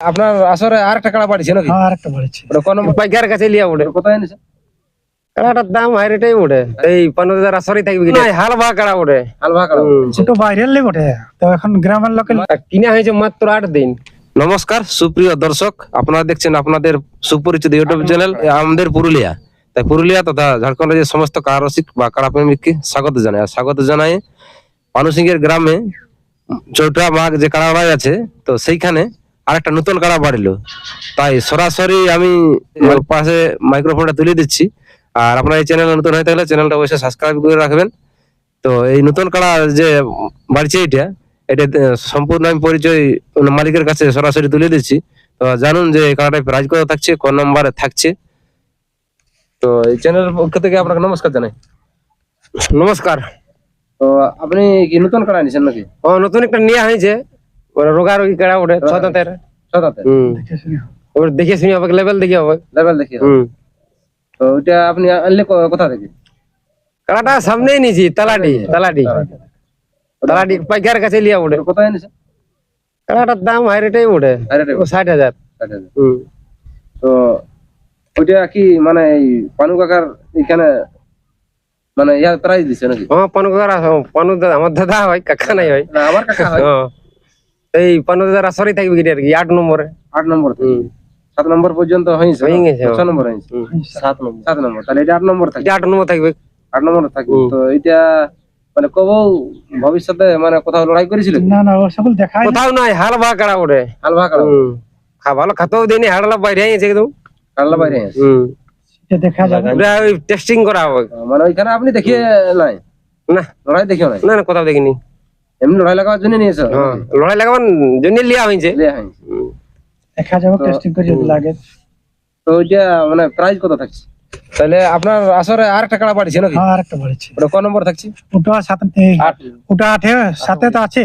আপনার আসরে আর একটা কাড়া বাড়িছে নাকি? হ্যাঁ আরেকটা বাড়িছে। ওটা কোন পাইকার কাছে লিয়া উঠে। কোথায় এনেছে? কাড়াটার দাম হাই রেটেই এই পনেরো হাজার আসরই থাকবে হাল ভা কাড়া কাড়া। ছোট বাইরের তো এখন গ্রামের আর কিনা হয়েছে মাত্র আট দিন। নমস্কার সুপ্রিয় দর্শক আপনারা দেখছেন আপনাদের সুপরিচিত ইউটিউব চ্যানেল আমাদের পুরুলিয়া। তাই পুরুলিয়া তথা ঝাড়খণ্ড রাজ্যের সমস্ত কারসিক বা কাড়া প্রেমিককে স্বাগত জানাই। আর স্বাগত জানাই পানুসিংহের গ্রামে চৌঠা মাঘ যে কাড়া বাড়ি আছে তো সেইখানে আরেকটা নতুন কাড়া বাড়িলো? তাই সরাসরি আমি পাশে মাইক্রোফোনটা তুলে দিচ্ছি। আর আপনার এই চ্যানেল নতুন হয়ে থাকলে চ্যানেলটা অবশ্যই সাবস্ক্রাইব করে রাখবেন। তো এই নতুন কাড়া যে বাড়ছে এটা এটা সম্পূর্ণ আমি পরিচয় মালিকের কাছে সরাসরি তুলে দিচ্ছি। তো জানুন যে এই প্রাইজ কত থাকছে কোন নম্বরে থাকছে। তো এই চ্যানেলের পক্ষ থেকে আপনাকে নমস্কার জানাই। নমস্কার। তো আপনি কি নতুন কাড়া আনিছেন নাকি? ও নতুন একটা নিয়ে হয়েছে ওরা রোগারোগি কাড়া উঠে ছ দাঁতের সদাতে হুম। ওর দেখে শুনে হবে লেভেল দেখে হবে। লেভেল দেখি হুম। তো ওইটা আপনি আনলে ক- কোথা থেকে? কাড়াটা সামনেই নিয়েছি তালাটি তালাটি। তালাটি। পাইকার কাছে লিয়া উঠে কোথায় এনেছেন? কাড়াটার দাম হাই রেটেই উঠে আরে রে, ষাট হাজার। তো ওইটা কি মানে এই পানু কাকার এখানে মানে ইয়া প্রাইজ দিছে নাকি? আমার পানু কাকার পানু দাদা আমার দাদা হয় কাকা নাই হয়। আমার কাকা হয়। হ্যাঁ। এই পানু দাদার আসরই থাকবে কিনা আর কি আট নম্বরে। আট নম্বর সাত নম্বর পর্যন্ত হয়েছে। হয়ে গেছে, ছ নম্বর হয়েছে। সাত নম্বর। সাত নম্বর। তাহলে এটা আট নম্বর থাকে এটা আট নম্বর থাকবে। আট নম্বর থাকে হুম। তো এটা মানে কব ভবিষ্যতে মানে কোথাও লড়াই করেছিল? না না সকল দেখায় কোথাও নাই হাল ভা কাড়া উঠে হালভা কাড়া খা ভালো খাতেও দেয়নি হাড়লা বাইরে আইছে একদম। কাড়লা বাইরে এটা দেখা যাবে। ওই টেস্টিং করা হবে। মানে ওইখানে আপনি দেখিয়ে নাই? না। লড়াই দেখিও নাই? না না কোথাও দেখিনি। এমনি লড়াই লাগাবার জন্য নিয়েছো? হ্যাঁ লড়াই লাগাবার জন্য লিয়া হয়েছে লিয়া হয়েছে। হুম। দেখা যাবে টেস্টিং করে যদি লাগে। তো ওইটা মানে প্রাইজ কত থাকছে? তাহলে আপনার আসরে আর একটা কাড়া বাড়িছে নাকি? হ্যাঁ আরেকটা বাড়িছে। ওটা ক নম্বর থাকছে? ওটা সাত ওটা আটে সাথে তো আছে।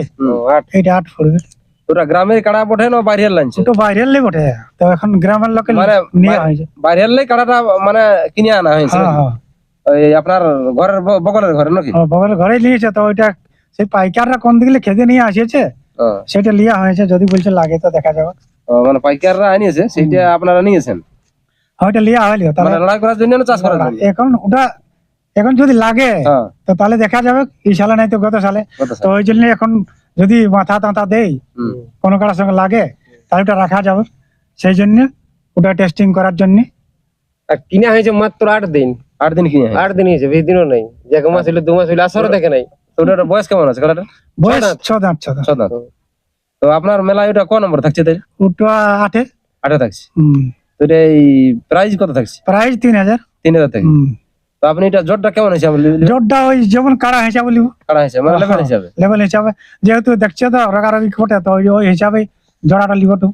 আট। এইটা আট পড়বে ওটা গ্রামের কাড়া পঠে না বাইরের লাইনছে ওটা বাইরের লেগে ওঠে তো এখন গ্রামের লোকের মানে নিয়ে হয়েছে। বাইরের লাই কাড়াটা মানে কিনে আনা হয়েছে হ্যাঁ হ্যাঁ। ওই আপনার ঘরের বগলের ঘরে নাকি? বগলের ঘরে নিয়েছে তো ওইটা সেই পাইকাররা কোন দিকে খেতে নিয়ে আসিয়েছে ও, সেটা লিয়া হয়েছে যদি বলছে লাগে তো দেখা যাবে। মানে পাইকাররা আনিয়েছে সেইটা আপনারা নিয়েছেন? ওইটা লিয়া হইল তাহলে মানে লড়াই করার জন্য চাষ জন্য এখন ওটা এখন যদি লাগে হ্যাঁ। তো তাহলে দেখা যাবে এই সালে নাই তো গত সালে। তো ওই জন্য এখন যদি মাথা টাথা দেই কোনো কারোর সঙ্গে লাগে তাহলে ওটা রাখা যাবে। সেই জন্য ওটা টেস্টিং করার জন্য। আর কিনা হয়েছে মাত্র আট দিন। আট দিন কিনে আট দিন হয়েছে বেশি দিনও নাই। যে এক মাস হইল দু মাস হইল আসরও দেখে নাই। তো ওটার বয়স কেমন আছে বয়স দাঁত। ছ দাঁত ছ দাঁত ছ দাঁত। তো আপনার মেলায় ওটা ক নম্বর থাকছে তাই ওটা আটে। আটে থাকছে। হুম, তো এটা এই প্রাইস কত থাকছে? প্রাইস তিন হাজার। তিন হাজার থেকে তো আপনি এটা জোরটা কেমন হিসাবে জোরটা ওই যেমন কাড়া হিসাবে লিব। কাড়া হিসাবে মানে লেভেল হিসাবে। লেভেল হিসাবে। যেহেতু দেখছে তো রাগারাগি ঘটে তো ওই হিসাবে জোড়াটা লিব তো।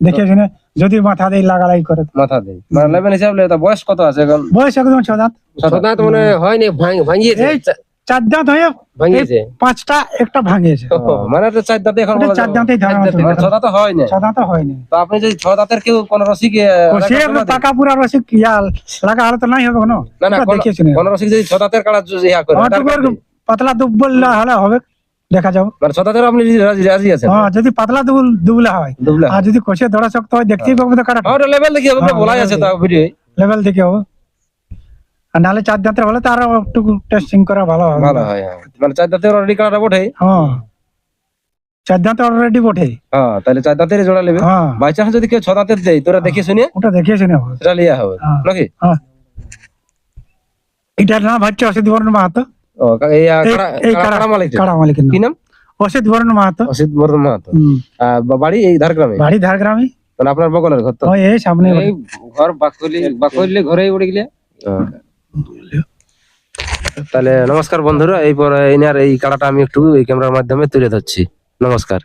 দেখে শুনে যদি মাথা দিয়ে লাগালাই করে। মাথা দেয়। মানে লেভেল হিসাবে বয়স কত আছে এখন? বয়স একদম ছ দাঁত সদা তো মানে হয়নি ভাঙ- ভাঙিয়েছে। এই চার দাঁত হয়ে ভাঙিয়েছে? পাঁচটা একটা ভাঙিয়েছে। মানে এটা চার দাঁতে এখন চার। দাঁতেই। মানে ছ দাঁতে হয় না ছ দাঁত হয়নি। তো আপনি যদি ছ দাঁতের কেউ কোন রসিক পাকা পুরা রসিক ইয়া লাগা হলে তো নাই হবে কোনো? না না কোন- রসিক যদি ছ দাঁতের কাড়া ইয়া করে তো। পাতলা দুব্বল হলে হবে দেখা যাবে। মানে ছ দাঁতের আপনি রাজি রাজি আছেন? হ্যাঁ যদি পাতলা দুবুল দুবলা হয়। আর যদি কোষে ধরা শক্ত হয় দেখতেই পাবো তো কাটা হ্যাঁ লেভেল দেখি হ্যাঁ, বলাই আছে তো ভিডিও লেভেল দেখে হবে। আর নাহলে চার দাঁতের হলে তো আরও একটু টেস্টিং করা ভালো হবে। ভালো হয় হ্যাঁ। মানে চার দাঁতের অলরেডি বটে? হ্যাঁ। চার দাঁত অলরেডি বটে। হ্যাঁ তাহলে চার দাঁতের জোড়া নেবে। হ্যাঁ। বাই চান্স যদি কেউ ছ দাঁতের দেয় তোরা দেখে শুনে? ওটা দেখে শুনে হবে। সেটা লিয়া হবে হ্যাঁ। নাকি? হ্যাঁ। এটার নাম হচ্ছে অসিত বর্ণ মাহাতো। ও এই কাড়া- কাড়া- মালিক কাড়া মালিকের? কি নাম? অসিত বর্ণ মাহাতো। অসিত বর্ধন মাহাতো। বাড়ি এই ধারগ্রামে? বাড়ি ঝাড়গ্রামে মানে আপনার বগলের ঘর তো? ওই এই সামনে। ঘর বাকলি বাকলি ঘরে উড়ে গেলে। হ্যাঁ। তাহলে নমস্কার বন্ধুরা, এই পর এই কাটাটা আমি একটু এই ক্যামেরার মাধ্যমে তুলে ধরছি। নমস্কার।